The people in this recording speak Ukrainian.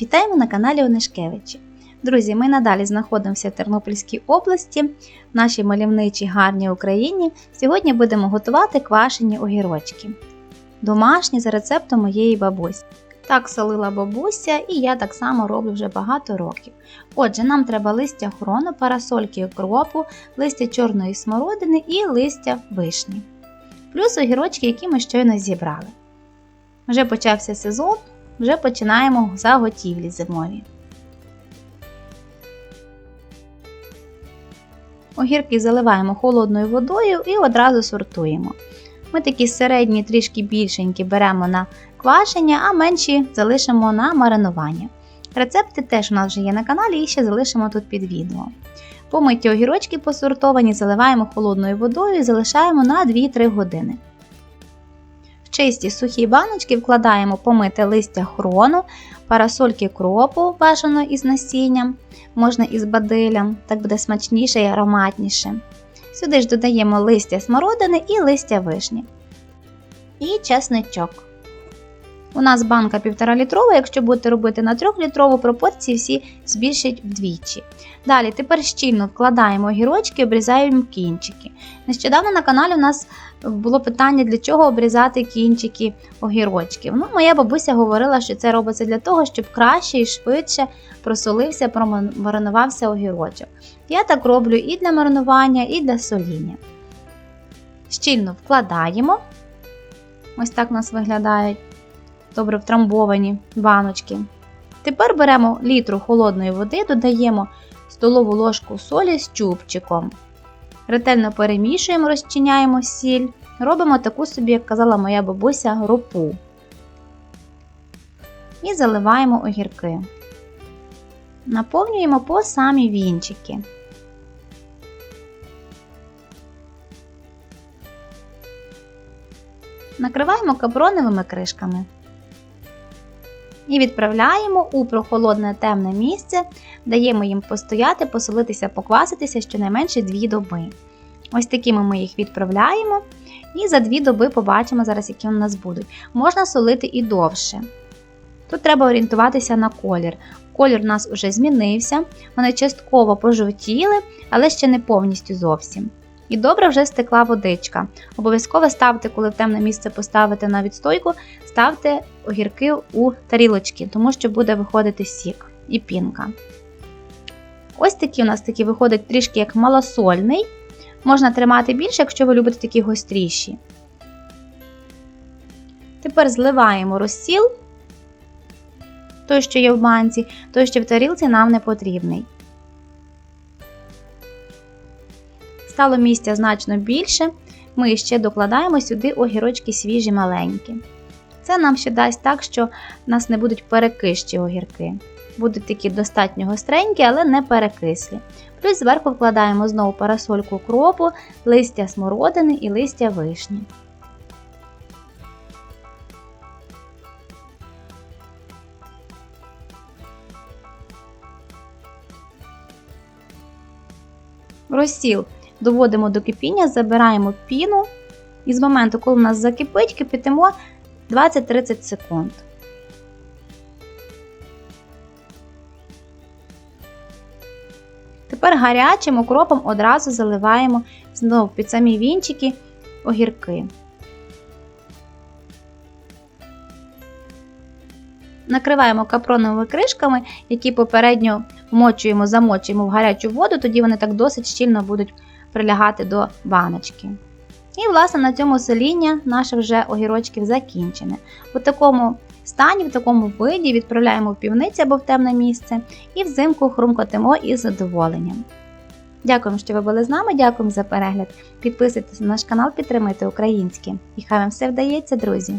Вітаємо на каналі Онишкевичі. Друзі, ми надалі знаходимося в Тернопільській області, в нашій мальовничій гарній Україні. Сьогодні будемо готувати квашені огірочки. Домашні за рецептом моєї бабусі. Так солила бабуся, і я так само роблю вже багато років. Отже, нам треба листя хрону, парасольки окропу, листя чорної смородини і листя вишні. Плюс огірочки, які ми щойно зібрали. Вже почався сезон, вже починаємо заготівлі зимові. Огірки заливаємо холодною водою і одразу сортуємо. Ми такі середні, трішки більшенькі беремо на квашення, а менші залишимо на маринування. Рецепти теж у нас вже є на каналі і ще залишимо тут під відео. Помиті огірочки посортовані заливаємо холодною водою і залишаємо на 2-3 години. Чисті сухі баночки вкладаємо помите листя хрону, парасольки кропу бажано із насінням, можна із бадилям, так буде смачніше і ароматніше. Сюди ж додаємо листя смородини і листя вишні. І чесничок. У нас банка 1,5 літрова, якщо будете робити на 3 літрову, пропорції всі збільшать вдвічі. Далі тепер щільно вкладаємо огірочки, обрізаємо кінчики. Нещодавно на каналі у нас було питання, для чого обрізати кінчики огірочків. Ну, Моя бабуся говорила, що це робиться для того, щоб краще і швидше просолився, промаринувався огірочок. Я так роблю і для маринування, і для соління. Щільно вкладаємо. Ось так у нас виглядають добре втрамбовані баночки. Тепер беремо літру холодної води, додаємо столову ложку солі з чубчиком. Ретельно перемішуємо, розчиняємо сіль. Робимо таку собі, як казала моя бабуся, ропу. І заливаємо огірки. Наповнюємо по самі вінчики. Накриваємо капроновими кришками. І відправляємо у прохолодне темне місце, даємо їм постояти, посолитися, покваситися щонайменше 2 доби. Ось такими ми їх відправляємо. І за 2 доби побачимо зараз, які у нас будуть. Можна солити і довше. Тут треба орієнтуватися на колір. Колір у нас вже змінився, вони частково пожовтіли, але ще не повністю зовсім. І добре вже стекла водичка. Обов'язково ставте, коли в темне місце поставите на відстойку, ставте огірки у тарілочки, тому що буде виходити сік і пінка. Ось такі у нас такі виходить трішки як малосольний. Можна тримати більше, якщо ви любите такі гостріші. Тепер зливаємо розсіл, той, що є в банці, той, що в тарілці, нам не потрібний. Стало місця значно більше, ми ще докладаємо сюди огірочки свіжі маленькі. Це нам ще дасть так, що в нас не будуть перекищі огірки. Будуть такі достатньо гостренькі, але не перекислі. Плюс зверху вкладаємо знову парасольку кропу, листя смородини і листя вишні. Розсіл доводимо до кипіння, забираємо піну. І з моменту, коли у нас закипить, кипятимо 20-30 секунд. Тепер гарячим окропом одразу заливаємо знову під самі вінчики огірки. Накриваємо капроновими кришками, які попередньо вмочуємо, замочуємо в гарячу воду, тоді вони так досить щільно будуть прилягати до баночки. І, власне, на цьому соління наше вже огірочків закінчене. У такому стані, в такому виді відправляємо в півниці або в темне місце і взимку хрумкотимо із задоволенням. Дякуємо, що ви були з нами, дякуємо за перегляд. Підписуйтесь на наш канал, підтримайте українське. І хай вам все вдається, друзі!